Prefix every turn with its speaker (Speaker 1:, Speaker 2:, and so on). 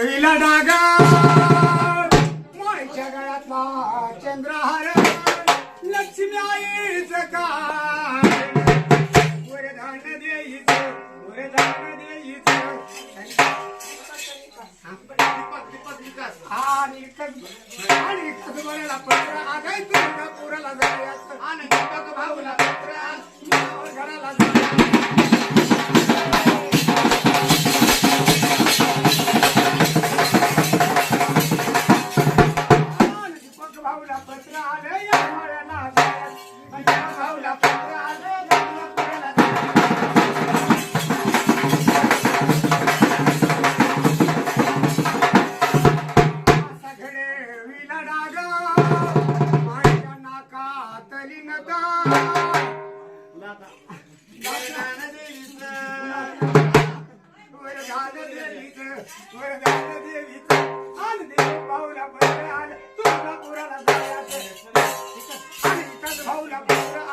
Speaker 1: पहिला डागा. माझ्या गळ्यातला चंद्रहार. लक्ष्मी आईच काय? वरदान देईच वरदान देईच आणि आणि कसं बोलायला पत्र आगाय तुला पोराला जायचं आणि भाऊला पत्र भाऊला पत्र आलं या माळ्याला जायचं. आणि त्या भाऊला पत्र आलं la palabra.